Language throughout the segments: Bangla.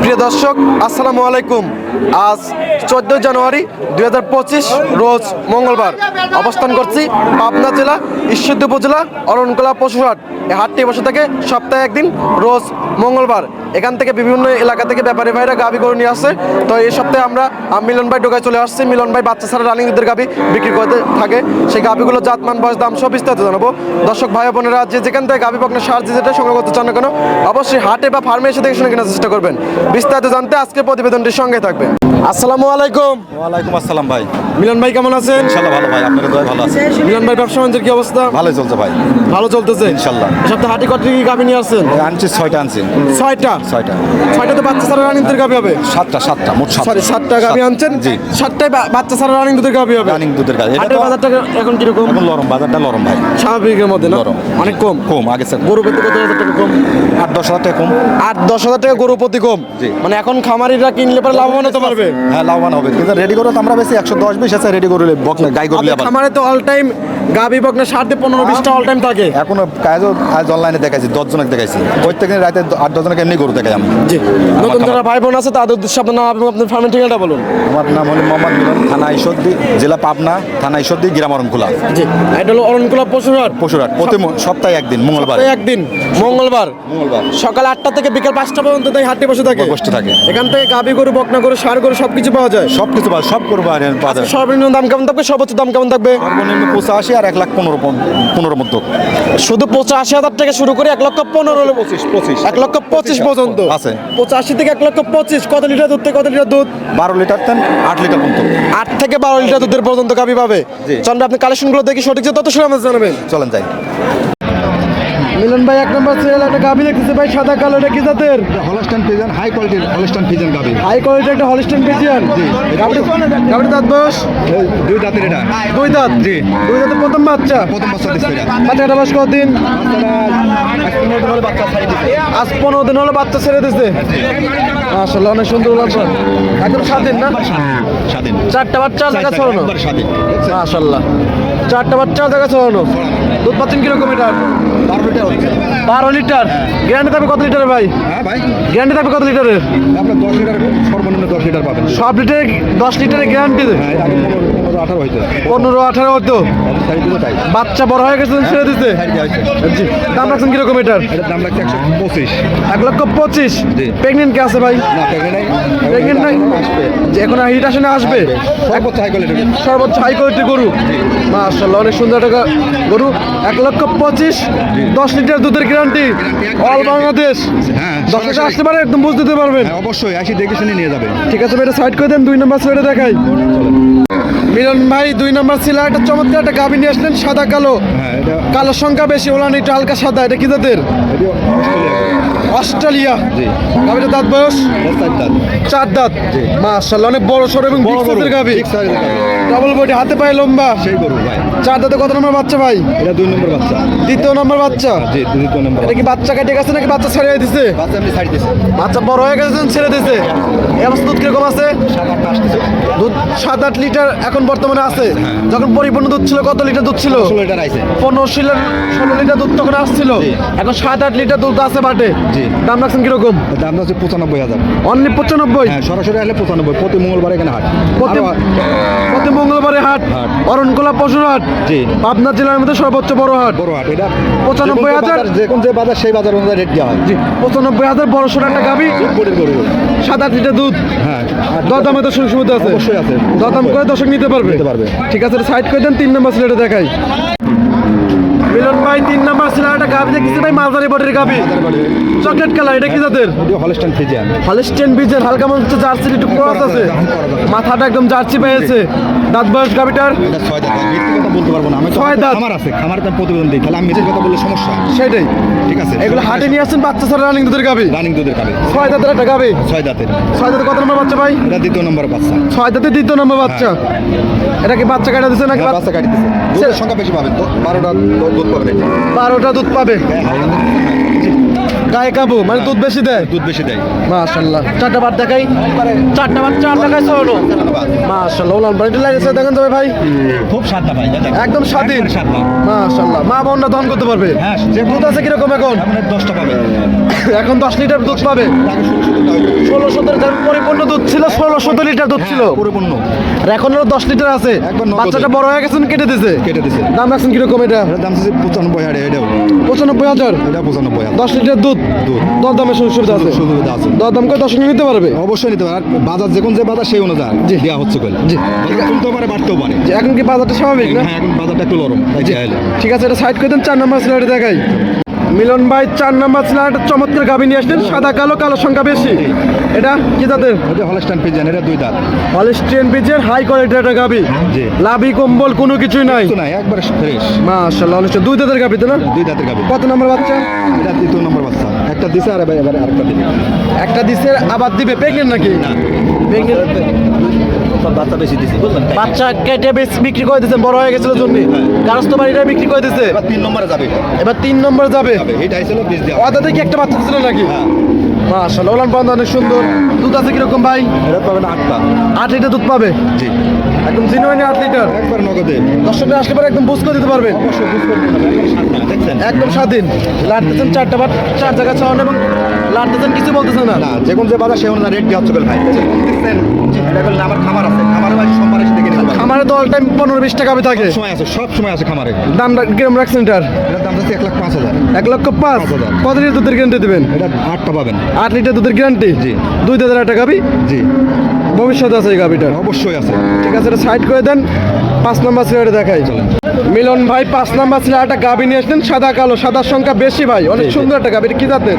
প্রিয় দর্শক, আসসালামু আলাইকুম। আজ চোদ্দ জানুয়ারি দুই হাজার পঁচিশ, রোজ মঙ্গলবার। অবস্থান করছি পাবনা জেলা, ঈশ্বরদী উপজেলা, অরণকলা পশুহাট। এই হাটটি বসে থাকে সপ্তাহে একদিন রোজ মঙ্গলবার। এখান থেকে বিভিন্ন এলাকা থেকে ব্যাপারী ভাইরা গাবি গরু নিয়ে আসছে তো এই সপ্তাহে আমরা মিলন ভাই ঢোকায় চলে আসছি। মিলন ভাই বাচ্চা ছাড়া রানিং দুধের গাবি বিক্রি করতে থাকে। সেই গাবিগুলো জাতমান বয়স দাম সব বিস্তারিত জানাব। দর্শক ভাই বোনেরা যে যেখান থেকে গাবি পাকনা সার যেটা সংগ্রহ করতে চান না কেন অবশ্যই হাটে বা ফার্মে এসে দেখে শুনে কেনার চেষ্টা করবেন। বিস্তারিত জানতে আজকে প্রতিবেদনটির সঙ্গে থাকবে আসসালামু আলাইকুম। ওয়ালাইকুম আসসালাম ভাই। মিলন ভাই কেমন আছেন? ইনশাল্লাহ ভালো ভাই আপনার দয় ভালো আছে। মিলন ভাই ব্যবসা বাণিজ্যের কি অবস্থা? ভালো চলছে ভাই। ভালো চলতেছে? ইনশাল্লাহ। সপ্তাহে হাটে কত কি গাবি নিয়ে আসছেন? আনছি ছয়টা আনছি। ছয়টা? ছয়টা। ছয়টা তো বাচ্চা ছাড়া রানিং দুধের গাবি হবে? সাতটা সাতটা মোট সরি সাতটা গাবি আনছেন? জি। সাতটায় বাচ্চা ছাড়া রানিং দুধের গাবি হবে? রানিং দুধের এটা হাটের বাজারটা এখন কীরকম? এখন লরম বাজারটা লরম ভাই। স্বাভাবিকের মধ্যে না? নরম। অনেক কম? কম আগে স্যার। গরু প্রতি কত হাজার টাকা কম? আট দশ হাজার টাকা কম। আট দশ হাজার টাকা গরু প্রতি কম? জি। মানে এখন খামারিরা কিনলে পরে লাভবান হতে পারবে? হ্যাঁ লাভবান হবে। কিন্তু রেডি করে তো আমরা বেশি একশো দশ বিশ আছে রেডি করে বকনা গাই করলে আবার। খামারে তো অল টাইম গাবি বকনা সাড়ে পনেরো বিশটা অল টাইম থাকে। এখনও কাজও আজ অনলাইনে দেখাইছি দশজনক দেখাইছি। প্রত্যেকদিন রাতে আট দশ জনকে এমনি গরু দেখাই আমি। জি। নতুন যারা ভাই বোন আছে তাদের উদ্দেশ্যে আপনার নাম এবং আপনার ফার্মের ঠিকানাটা বলুন। আমার নাম হলো মোহাম্মদ মিলন থানা ঈশ্বরদী জেলা পাবনা থানা ঈশ্বরদী গ্রাম অরণখোলা জি। এটা হলো অরণকুলা পশুরহাট পশুরাট প্রতি সপ্তাহে একদিন মঙ্গলবার। একদিন মঙ্গলবার। মঙ্গলবার। সকাল আটটা থেকে বিকাল পাঁচটা পর্যন্ত তাই হাটে বসে থাকে। বসতে থাকে। এখান থেকে গাবি গরু বকনা গরু সার গরু সবকিছু পাওয়া যায়। সব কিছু পাওয়া সব করব পাওয়া যায়। সর্বনিম্ন দাম কেমন থাকবে? সর্বোচ্চ দাম কেমন থাকবে? সর্বনিম্ন পঁচাশি আর এক লাখ পনেরো পন- পনেরো মধ্যে। শুধু পঁচাশি হাজার থেকে শুরু করে এক লক্ষ পনেরো পঁচিশ পঁচিশ। এক লক্ষ পঁচিশ পর্যন্ত। আছে। পঁচাশি থেকে এক লক্ষ পঁচিশ কত লিটার দুধ থেকে কত লিটার দুধ? বারো লিটার দেন আট লিটার পর্যন্ত। আট থেকে বারো লিটার দুধের পর্যন্ত কাবি পাবে। চন্দ্র আপনি কালেকশনগুলো দেখি সঠিক যে তত সময় আমাদের জানাবেন। চলেন যাই। মিলন ভাই এক নম্বর সিরিয়াল একটা গাবি দেখতেছে ভাই সাদা কালো এটা কি জাতের? হলস্টান ফিজন হাই কোয়ালিটির হলস্টান ফিজন গাবি হাই কোয়ালিটি একটা হলিস্টেন পিজিয়ান গাবিটা গাবিটা দাঁত বয়স? দুই দাঁতের এটা। দুই দাঁত? জি। দুই দাঁতের প্রথম বাচ্চা? প্রথম বাচ্চা দিচ্ছে এটা। বাচ্চাটা বয়স কতদিন? বাচ্চা আজ পনেরো দিন হলো বাচ্চা ছেড়ে দিছে? আসলে অনেক সুন্দর লাগছে একদম স্বাধীন না? স্বাধীন চারটা বাচ্চা জায়গা ছড়ানো মাশাল্লাহ চারটা বাচ্চা জায়গা ছড়ানো দুধ পাচ্ছেন কীরকম এটা? বারো লিটার লিটার। গ্যারান্টি থাকবে কত লিটারের ভাই? গ্যান্ডে ভাই। গ্যারান্টি থাকবে কত লিটারের? আপনার দশ লিটার সর্বনিম্ন দশ লিটার পাবেন। সব লিটারে দশ লিটারের গ্যারান্টি হ্যাঁ এটা আগে পনেরো আঠারো হতো। বাচ্চা বড় হয়ে গেছে ছেড়ে দিতে জি। দাম রাখছেন কীরকম এটার? দাম লাগছে একশো পঁচিশ। এক লক্ষ পঁচিশ? প্রেগনেন্ট কে আছে ভাই? প্রেগনেন্ট নাই। এখন হিট আসে না আসবে? সর্বোচ্চ হাই সর্বোচ্চ হাই কোয়ালিটি গরু। মাশাল্লাহ অনেক সুন্দর টাকা গরু। এক লক্ষ পঁচিশ? দশ লিটার দুধের গ্যারান্টি অল বাংলাদেশ হ্যাঁ, দশ লিটার আসতে পারে একদম বুঝতে দিতে পারবেন। হ্যাঁ অবশ্যই। আসি দেখে শুনে নিয়ে যাবে ঠিক আছে এটা সাইড করে দেন দুই নম্বর সাইডে দেখাই। মিলন ভাই দুই নম্বর ছিল একটা চমৎকার একটা গাভী নিয়ে আসলেন সাদা কালো। হ্যাঁ কালো সংখ্যা বেশি ওলান একটু হালকা সাদা এটা কি জাতের? এটিও অস্ট্রেলিয়া। গাভিটা দাঁত বয়স? চার দাঁত। মাশাআল্লাহ অনেক বড় সড় এবং বড় বড়। গাভি। ডাবল বডি হাতে পায়ে লম্বা। সেই গরু ভাই। চার দাঁতে কত নম্বর বাচ্চা ভাই? এটা দুই নম্বর বাচ্চা। দ্বিতীয় নম্বর বাচ্চা? জি দ্বিতীয় নম্বর এটা কি বাচ্চা। কেটে গেছে নাকি বাচ্চা ছেড়ে দিছে? বাচ্চা আমি সাইড দিয়েছি বাচ্চা বড় হয়ে গেছে ছেড়ে দিছে। এই অবস্থা দুধ কীরকম আছে? দুধ সাত আট লিটার এখন বর্তমানে আছে। যখন পরিপূর্ণ দুধ ছিল কত লিটার দুধ ছিল? পনেরো লিটার ষোলো লিটার দুধ তখন আসছিল। এখন সাত আট লিটার দুধ আছে বাটে দাম রাখছেন কীরকম? দাম হচ্ছে পঁচানব্বই হাজার। অনলি পঁচানব্বই? হ্যাঁ সরাসরি আসলে পঁচানব্বই। প্রতি মঙ্গলবার এখানে হাট। প্রতি মঙ্গলবারে হাট? হাট। অরণকোলা পশুর হাট? জি। পাবনা জেলার মধ্যে সর্বোচ্চ বড় হাট। বড় হাট এটা পঁচানব্বই হাজার? যে কোন যে বাজার সেই বাজার অনুযায়ী রেট দেওয়া হয়। জি পঁচানব্বই হাজার বড় সড় একটা গাবি? সাত আট লিটার দুধ হ্যাঁ। দরদামে তো সুযোগ সুবিধা আছে? অবশ্যই আছে। দরদাম করে দর্শক নিতে পারবে? নিতে পারবে। ঠিক আছে সাইড করে দেন তিন নম্বর সিলেটে দেখাই। মিলন ভাই তিন নম্বর সিলেট একটা গাবি দেখতেছি ভাই মালদারি বটের গাবি চকলেট কালার এটা কি এটিও হলস্টান ফিজিয়ান হলিস্টেন বীজের হালকা মনে হচ্ছে জার্সি একটু ক্রস আছে। মাথাটা একদম জার্সি পেয়েছে দাঁত বয়স কথা বলতে পারব না। আমি তো ছয় দাঁত? খামার আছে। খামারে তার প্রতিবেদন দিই। তাহলে আমি মিথ্যে কথা বললে সমস্যা সেটাই। ঠিক আছে এগুলো হাটে নিয়ে আসছেন বাচ্চা ছাড়া রানিং দুধের গাবি রানিং দুধের কাবে ছয় দাঁতের একটা গাবি ছয় দাঁতের। ছয় দাঁতে কত নম্বর বাচ্চা ভাই? এটা দ্বিতীয় নম্বর বাচ্চা। ছয় দাঁতে দ্বিতীয় নম্বর বাচ্চা। এটা কি বাচ্চা কাটা দিচ্ছে নাকি হ্যাঁ, বাচ্চা কাটি দিচ্ছে দুধের সংখ্যা বেশি পাবেন। তো বারোটা দুধ পাবেন। বারোটা দুধ পাবে? হ্যাঁ, গায়ে কাবু মানে দুধ বেশি দেয়? দুধ বেশি দেয়। মাশাল্লাহ চারটা বার দেখাই। চারটা বার চার দেখাই মাশাল্লাহ বাড়িটা লাগেছে দেখেন তবে ভাই। খুব সাদা ভাই একদম স্বাধীন। মাশাল্লাহ মা বোনরা দহন করতে পারবে? হ্যাঁ, যে দুধ আছে কীরকম এখন? দশটা পাবেন এখন দশ লিটার দুধ পাবে? ষোলো ষোলো পঁয়ষট্টি লিটার দুধ ছিল পরিপূর্ণ। আর এখন হলো দশ লিটার আছে। বাচ্চাটা বড় হয়ে গেছে কেটে দিছে? কেটে দিছে। দাম রাখছেন কীরকম এটা? দাম পঁচানব্বই হাজার এটাও। পঁচানব্বই হাজার? এটা পঁচানব্বই হাজার। দশ লিটার দুধ? দুধ। দর সুবিধা আছে? সুবিধা আছে। দর করে দশ লিটার নিতে পারবে? অবশ্যই নিতে পারে আর বাজার যে কোন যে বাজার সেই অনুযায়ী দেওয়া হচ্ছে কইলে। জি। কমতেও পারে বাড়তেও পারে। এখন কি বাজারটা স্বাভাবিক না? হ্যাঁ এখন বাজারটা একটু নরম। ঠিক আছে এটা সাইড করে দেন চার নম্বর দেখাই। মিলন ভাই চার নম্বর স্লাইড চমৎকার গাবি নিয়ে আসলেন সাদা কালো কালো সংখ্যা বেশি। এটা কি তাদের ওটা হলস্টাইন পিজন এটা দুই দাঁত। হলিস্টিয়ান পিচের হাই কোয়ালিটির একটা জি। লাভি কম্বল কোনো কিছুই নাই। নাই একবারে ফ্রেশ মাশাআল্লাহ অনেক দুই দাঁতের গাবি তো না? দুই দাঁতের গাবি। কত নম্বর বাচ্চা? এটা দ্বিতীয় নম্বর বাচ্চা। একটা দিছে আর এবার আরেকটা দিবে। একটা দিছে আবার দিবে। প্রেগনেন্ট নাকি? বাচ্চা বেশি দিছে বুঝলেন? বাচ্চা কেটে বেশ বিক্রি করে দিয়েছেন বড় হয়ে গেছিল জন্য। গারস্থ বাড়িটা বিক্রি করে দিচ্ছে এবার তিন নম্বরে যাবে। এবার তিন নম্বর যাবে। এইটাই ছিল দেওয়া। কি একটা বাচ্চা ছিল নাকি? হ্যাঁ। মাশাআল্লাহ ওলান বন্ধ অনেক সুন্দর। দুধ আছে কীরকম ভাই? এটা পাবেন আটটা আট লিটার দুধ পাবে? জি। একদম জিনুয়ানি আট লিটার। একবার নগদে। দর্শকরা আসলে পরে একদম বুঝ করে দিতে পারবেন। অবশ্যই বুঝ সাতটা দেখছেন? একদম স্বাধীন। লাটতেছেন চারটা বার চার জায়গা ছাড়ান এবং লাটতেছেন কিছু বলতেছে না। না যে কোন যে বাজার সেই অনুযায়ী রেট দেওয়া হচ্ছে ভাই। দেখছেন? আমার খামার আছে। খামারে ভাই সোমবার এসে দেখে নিতে অল টাইম পনেরো বিশ টাকা থাকে সময় আছে সব সময় আছে খামারে। দাম কিরম রাখছেন এটার দাম যাচ্ছে এক লাখ পাঁচ হাজার। এক লক্ষ পাঁচ। কত লিটার দুধের গ্যারান্টি দেবেন? এটা আটটা পাবেন। আট লিটার দুধের গ্যারান্টি জি। দুই হাজার একটা গাবি? জি। ভবিষ্যতে আছে এই গাবিটার অবশ্যই আছে। ঠিক আছে এটা সাইড করে দেন পাঁচ নম্বর সিলেটে দেখাই। মিলন ভাই পাঁচ নম্বর সিলেট একটা গাবি নিয়ে আসলেন সাদা কালো সাদার সংখ্যা বেশি ভাই অনেক। সুন্দর একটা গাবি এটা কি জাতের?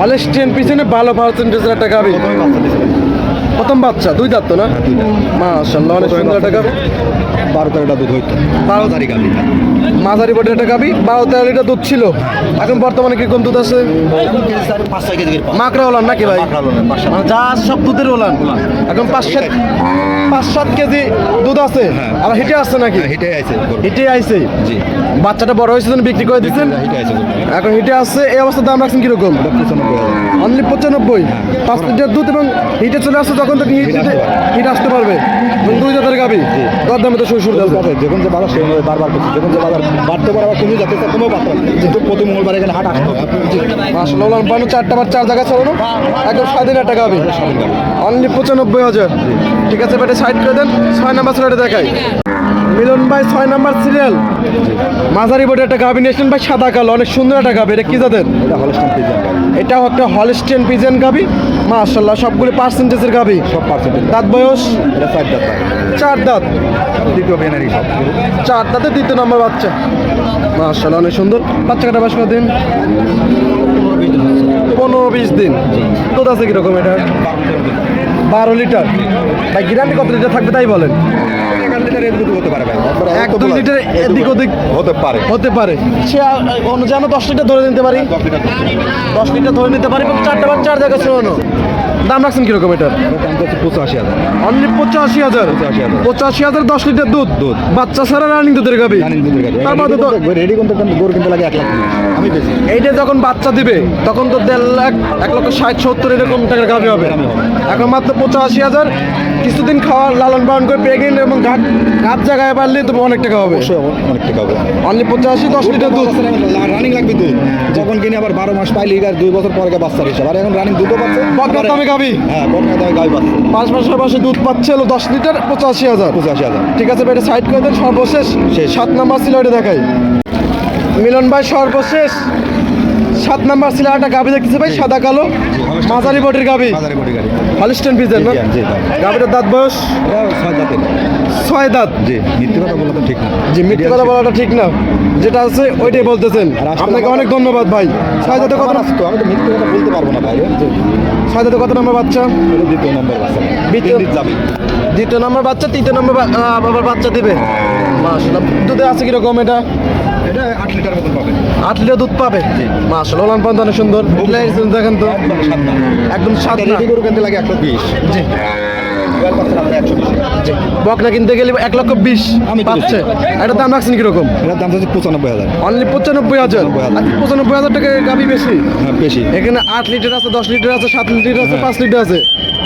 হলেস্টিয়ান পিছনে ভালো পার্সেন্টেজের একটা গাবি। প্রথমে বাচ্চা দুই দাঁত তো না মাশাল্লাহ অনেক সুন্দর দিছে। বারো তেরোটা দুধ হইতো। বারো তারিখ গাবি মাঝারি বডির একটা গাবি বারো তেরো লিটার দুধ ছিল। এখন বর্তমানে কীরকম দুধ আছে? মাকড়া ওলান নাকি ভাই? মানে যা আছে সব দুধের ওলান। এখন পাঁচ সাত পাঁচ সাত কেজি দুধ আছে। হ্যাঁ। আর হিটে আসছে নাকি? হিটে আছে। গরু। হিটে আইছে। জি। বাচ্চাটা বড় হয়েছে বিক্রি করে দিচ্ছেন। এখন হিটে আসছে এই অবস্থার দাম রাখছেন কীরকম? অনলি পঁচানব্বই। পাঁচ লিটার দুধ এবং হিটে চলে আসছে তখন তো হিট আসতে পারবে। দুই জাতের গাবি দর দামে তো শুরু শুরু আছে আছে যখন যে বাজার বারবার করছে যখন যে বাজার বাড়তে পারে আবার যাচ্ছে কমেও বাড়তে পারে কিন্তু প্রতি মঙ্গলবার এখানে হাট আসতে হবে ওলান পানো চারটা বার চার জায়গা চালানো। একদম স্বাধীন একটা হবে। অনলি পঁচানব্বই হাজার। ঠিক আছে ব্যাটে সাইড করে দেন ছয় নাম্বার সিরিয়ালটা দেখাই। মিলন ভাই ছয় নাম্বার সিরিয়াল মাঝারি বোর্ডে একটা গাবি নিয়েছেন ভাই সাদা কালো অনেক সুন্দর একটা গাবি এটা কি জাতের? এটা এটাও একটা হলস্টেন পিজেন গাবি মাশাল্লাহ সবগুলো পার্সেন্টেজের গাবি সব পার্সেন্টেজ দাঁত বয়স? এটা চার দাঁত চার দাঁত। দ্বিতীয় বেনারি সব। চার দাঁতে দ্বিতীয় নম্বর বাচ্চা। মাশাল্লাহ অনেক সুন্দর। বাচ্চা কাটা বাস দিন পনেরো বিশ দিন। দুধ আছে কীরকম এটা? বারো লিটার। ভাই গ্যারান্টি কত লিটার থাকবে তাই বলেন? লিটার এর দুধ হতে পারে ভাই। এক দুই লিটার এদিক ওদিক হতে পারে। হতে পারে। সে অনুযায়ী দশ লিটার ধরে নিতে পারি। দশ লিটার ধরে নিতে পারি এবং চারটা বা চার জায়গায় ছিল দাম রাখছেন কীরকম এটার? এটার দাম হচ্ছে পঁচাশি হাজার। অনলি পঁচাশি হাজার পঁচাশি হাজার দশ লিটার দুধ। দুধ। বাচ্চা ছাড়া রানিং দুধের গাবি। রানিং দুধের গাড়ি তার মধ্যে তো রেডি করতে গরু কিনতে লাগে এক লাখ আমি বেশি। এইটা যখন বাচ্চা দিবে তখন তো দেড় লাখ এক লক্ষ ষাট সত্তর এরকম টাকার গাভি হবে। এখন মাত্র পঁচাশি হাজার। কিছুদিন খাওয়া লালন পালন করে প্রেগনেন্ট এবং ঘাট ঘাট জায়গায় পারলে তো অনেক টাকা হবে। অনেক টাকা হবে। অনলি পঁচাশি দশ লিটার দুধ। রানিং লাগবে দুধ। যখন কিনে আবার বারো মাস পাইলে দুই বছর পরে বাচ্চার হিসাব। আর এখন রানিং দুধও পাচ্ছে। গাভি হ্যাঁ বকনা দামে গাই পাচ্ছে পাঁচ মাসের পাশে দুধ পাচ্ছে হলো দশ লিটার পঁচাশি হাজার। পঁচাশি হাজার। ঠিক আছে এটা সাইড করে দেন সর্বশেষ। সেই সাত নাম্বার ছিল এটা দেখাই। মিলন ভাই সর্বশেষ। সাত নাম্বার ছিল একটা গাভি দেখতেছে ভাই সাদা কালো মাঝারি বটির গাভি। হলিস্টেন পিজের না। গাভিটার দাঁত বয়স? ছয় দাঁতের। ছয় দাঁত? জি মিথ্যে কথা বলা তো ঠিক না। জি মিথ্যে কথা বলাটা ঠিক না। যেটা আছে ওইটাই বলতেছেন। আপনাকে অনেক ধন্যবাদ ভাই। ছয় দাঁতে কত আসতো আমি তো মিথ্যে কথা বলতে পারব না ভাই। ছয় দাঁতে কত নম্বর বাচ্চা? দ্বিতীয় নম্বর বাচ্চা। দ্বিতীয়- নম্বর বাচ্চা তৃতীয় নম্বর বাবার বাচ্চা দিবে? মাসাল্লাহ দুধে আছে কীরকম এটা? এটা আট লিটার মতন পাবে। আট লিটার দুধ পাবে? মাসাল্লাহ ওলান পর্যন্ত অনেক সুন্দর। দেখেন তো। একদম সাত গরু কিনতে লাগে একশো বিশ। জি। বকনা কিনতে গেলে এক লক্ষ বিশ পাচ্ছে। এটার দাম রাখছেন কীরকম? এটার দাম হচ্ছে পঁচানব্বই হাজার। অনলি পঁচানব্বই হাজার? পঁচানব্বই হাজার। টাকা গাবি বেশি? হ্যাঁ বেশি। এখানে আট লিটার আছে দশ লিটার আছে সাত লিটার আছে পাঁচ লিটার আছে।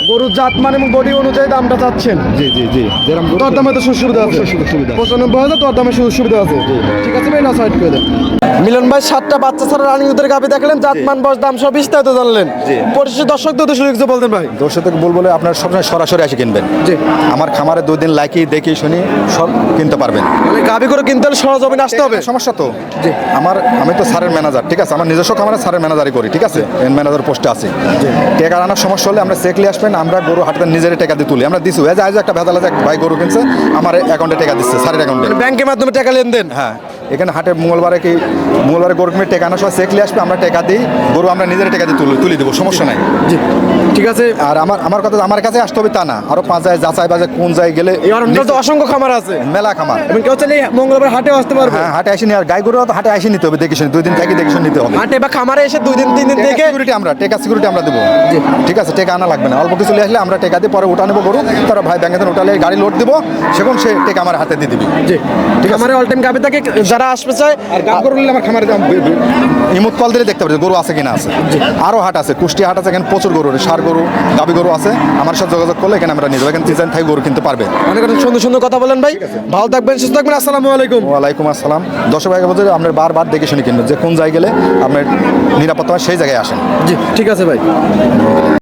গরুর জাত মান এবং বডি অনুযায়ী দামটা চাচ্ছেন? জি জি জি। যেরকম তোর দামে তো সুবিধা আছে। সুযোগ সুবিধা। পঁচানব্বই হাজার তোর দামে সুযোগ সুবিধা আছে। ঠিক আছে ভাই না সাইড করে দেন। মিলন ভাই সাতটা বাচ্চা ছাড়া রানিং দুধের গাভি দেখলেন জাতমান বয়স দাম সব বিস্তারিত জানলেন। জি। পরিশেষে দর্শক দুধ সুযোগ বলতেন ভাই। দর্শক বলব বলে আপনার সবসময় সরাসরি এসে কিনবেন। জি। আমার খামারে দুই দিন লাইকি দেখি শুনি সব কিনতে পারবেন। মানে গাভি করে কিনতে হলে সরজমিনে আসতে হবে? সমস্যা তো। আমার আমি তো স্যারের ম্যানেজার ঠিক আছে? আমার নিজস্ব খামারে স্যারের ম্যানেজারই করি ঠিক আছে? ম্যানেজার পোস্টে আছে। টেকা আনার সমস্যা হলে আমরা চেকলি আসবেন আমরা গরু হাটতে নিজের টাকা দিয়ে তুলি। আমরা দিছি আজ একটা ভেজাল আছে ভাই গরু কিনছে আমার অ্যাকাউন্টে টাকা দিচ্ছে স্যারের অ্যাকাউন্টে ব্যাংকের মাধ্যমে টাকা লেনদেন? হ্যাঁ। এখানে হাটে মঙ্গলবারে কি মঙ্গলবারে গরু কিনে টাকা আনার সময় চেকলি আসবে আমরা টাকা দিই গরু আমরা নিজের টাকা দিয়ে তুলি তুলে দেবো সমস্যা নাই। জি ঠিক আছে। আর আমার আমার কথা আমার কাছে আসতে হবে তা না আরও পাঁচ যায় যাচাই বাজে কোন যায় গেলে তো অসংখ্য খামার আছে। মেলা খামার। এবং কেউ চাইলে মঙ্গলবার হাটেও আসতে পারবে। হ্যাঁ হাটে আসেনি আর গাই গরু তো হাটে আসি নিতে হবে দেখে শুনে দুই দিন থেকে দেখে শুনে নিতে হবে। হাটে বা খামারে এসে দুই দিন তিন দিন থেকে সিকিউরিটি আমরা টেকা সিকিউরিটি আমরা দেবো। ঠিক আছে টেকা আনা লাগবে না। অল্প কিছু আসলে আমরা টেকা দিয়ে পরে উঠা নেব গরু তারা ভাই ব্যাংকে উঠালে গাড়ি লোড দিব সেখন সে টেকা আমার হাতে দিয়ে দিবি। জি। ঠিক আছে। খামারে অল টাইম গাভি থাকে যারা আসতে চায় আর গাব গরু নিলে আমার খামারে দাম বে- কল দিলে দেখতে পারি গরু আছে কিনা আছে। আরও হাট আছে কুষ্টি হাট আছে এখানে প্রচুর গরু সার গরু গাবি গরু আছে। আমার সাথে যোগাযোগ করলে এখানে আমরা নিয়ে যাব। এখানে থাকি গরু কিনতে পারবে। অনেক অনেক সুন্দর সুন্দর কথা বলেন ভাই। ভালো থাকবেন সুস্থ থাকবেন আসসালামু আলাইকুম। ওয়ালাইকুম আসসালাম। দশ ভাই বলছে যে আপনার বারবার দেখে শুনে কিনবেন যে কোন জায়গায় গেলে আপনার নিরাপত্তা সেই জায়গায় আসেন। জি ঠিক আছে ভাই।